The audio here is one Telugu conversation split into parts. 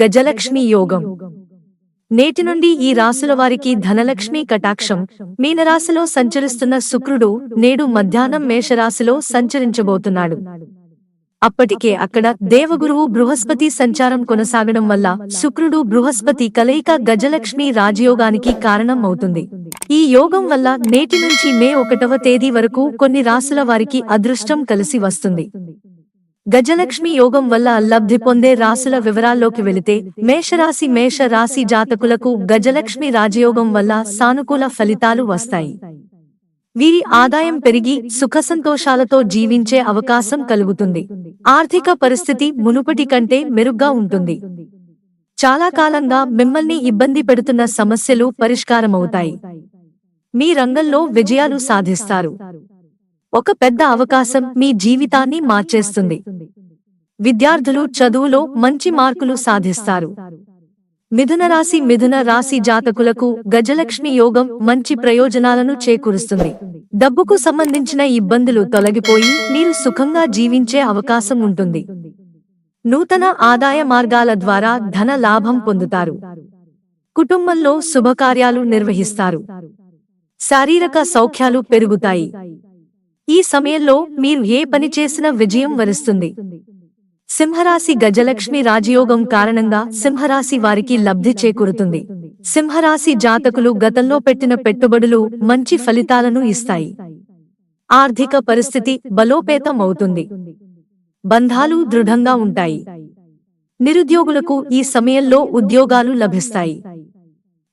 గజలక్ష్మి యోగం. నేటి నుండి ఈ రాసుల వారికి ధనలక్ష్మి కటాక్షం. మీనరాశిలో సంచరిస్తున్న శుక్రుడు నేడు మధ్యాహ్నం మేషరాశిలో సంచరించబోతున్నాడు. అప్పటికే అక్కడ దేవగురువు బృహస్పతి సంచారం కొనసాగడం వల్ల శుక్రుడు బృహస్పతి కలయిక గజలక్ష్మి రాజయోగానికి కారణం అవుతుంది. ఈ యోగం వల్ల నేటి నుంచి మే ఒకటవ తేదీ వరకు కొన్ని రాసుల వారికి అదృష్టం కలిసి వస్తుంది. గజలక్ష్మి యోగం వల్ల లబ్ధి పొందే రాశుల వివరాల్లోకి వెళితే మేషరాశి మేష రాశి జాతకులకు గజలక్ష్మి రాజయోగం వల్ల సానుకూల ఫలితాలు వస్తాయి. వీరి ఆదాయం పెరిగి సుఖసంతోషాలతో జీవించే అవకాశం కలుగుతుంది. ఆర్థిక పరిస్థితి మునుపటి కంటే మెరుగ్గా ఉంటుంది. చాలా కాలంగా మిమ్మల్ని ఇబ్బంది పెడుతున్న సమస్యలు పరిష్కారమవుతాయి. మీ రంగంలో విజయాలు సాధిస్తారు. ఒక పెద్ద అవకాశం మీ జీవితాన్ని మార్చేస్తుంది. విద్యార్థులు చదువులో మంచి మార్కులు సాధిస్తారు. మిథున రాశి మిథున రాశి జాతకులకు గజలక్ష్మి యోగం మంచి ప్రయోజనాలను చేకూరుస్తుంది. డబ్బుకు సంబంధించిన ఇబ్బందులు తొలగిపోయి మీరు సుఖంగా జీవించే అవకాశం ఉంటుంది. నూతన ఆదాయ మార్గాల ద్వారా ధన లాభం పొందుతారు. కుటుంబంలో శుభకార్యాలు నిర్వహిస్తారు. శారీరక సౌఖ్యాలు పెరుగుతాయి. ఈ సమయంలో మీరు ఏ పని చేసినా విజయం వరిస్తుంది. సింహరాశి గజలక్ష్మి రాజయోగం కారణంగా సింహరాశి వారికి లబ్ధి చేకూరుతుంది. సింహరాశి జాతకులు గతంలో పెట్టిన పెట్టుబడులు మంచి ఫలితాలను ఇస్తాయి. ఆర్థిక పరిస్థితి బలోపేతం అవుతుంది. బంధాలు దృఢంగా ఉంటాయి. నిరుద్యోగులకు ఈ సమయంలో ఉద్యోగాలు లభిస్తాయి.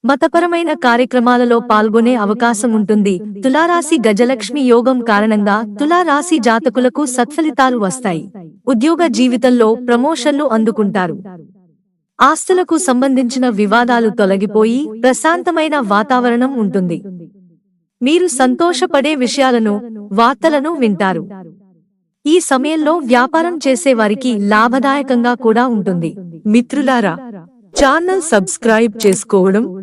మతపరమైన కార్యక్రమాలలో పాల్గొనే అవకాశం ఉంటుంది. తులారాశి గజలక్ష్మి యోగం కారణంగా తులారాశి జాతకులకు సత్ఫలితాలు వస్తాయి. ఉద్యోగ జీవితంలో ప్రమోషన్లు అందుకుంటారు. ఆస్తులకు సంబంధించిన వివాదాలు తొలగిపోయి ప్రశాంతమైన వాతావరణం ఉంటుంది. మీరు సంతోషపడే విషయాలను వార్తలను వింటారు. ఈ సమయంలో వ్యాపారం చేసే వారికి లాభదాయకంగా కూడా ఉంటుంది. మిత్రులారా ఛానల్ సబ్స్క్రైబ్ చేసుకోవడం